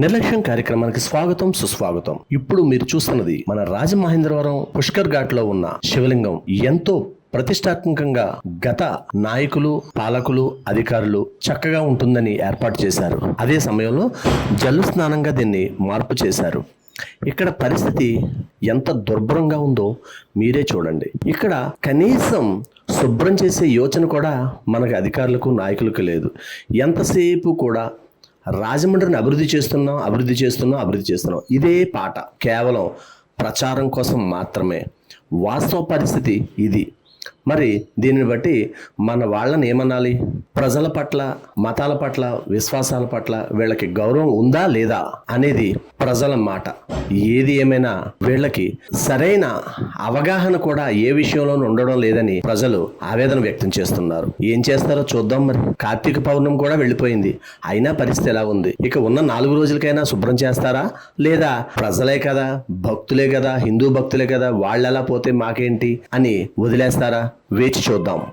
నిర్లక్ష్యం కార్యక్రమానికి స్వాగతం సుస్వాగతం. ఇప్పుడు మీరు చూస్తున్నది మన రాజమహేంద్రవరం పుష్కర్ ఘాట్లో ఉన్న శివలింగం. ఎంతో ప్రతిష్టాత్మకంగా గత నాయకులు పాలకులు అధికారులు చక్కగా ఉంటుందని ఏర్పాటు చేశారు. అదే సమయంలో జల్లు స్నానంగా దీన్ని మార్పు చేశారు. ఇక్కడ పరిస్థితి ఎంత దుర్భరంగా ఉందో మీరే చూడండి. ఇక్కడ కనీసం శుభ్రం చేసే యోచన కూడా మనకి అధికారులకు నాయకులకు లేదు. ఎంతసేపు కూడా రాజమండ్రిని అభివృద్ధి చేస్తున్నాం అభివృద్ధి చేస్తున్నాం అభివృద్ధి చేస్తున్నాం. ఇదే పాట కేవలం ప్రచారం కోసం మాత్రమే. వాస్తవ పరిస్థితి ఇది. మరి దీనిని బట్టి మన వాళ్ళని ఏమనాలి? ప్రజల పట్ల మతాల పట్ల విశ్వాసాల పట్ల వీళ్ళకి గౌరవం ఉందా లేదా అనేది ప్రజల మాట. ఏది ఏమైనా వీళ్ళకి సరైన అవగాహన కూడా ఏ విషయంలోనూ ఉండడం లేదని ప్రజలు ఆవేదన వ్యక్తం చేస్తున్నారు. ఏం చేస్తారో చూద్దాం మరి. కార్తీక పౌర్ణమి కూడా వెళ్ళిపోయింది. అయినా పరిస్థితి ఎలా ఉంది? ఇక ఉన్న నాలుగు రోజులకైనా శుభ్రం చేస్తారా? లేదా ప్రజలే కదా భక్తులే కదా హిందూ భక్తులే కదా వాళ్ళు ఎలా పోతే మాకేంటి అని వదిలేస్తారా? వేచి చూద్దాం.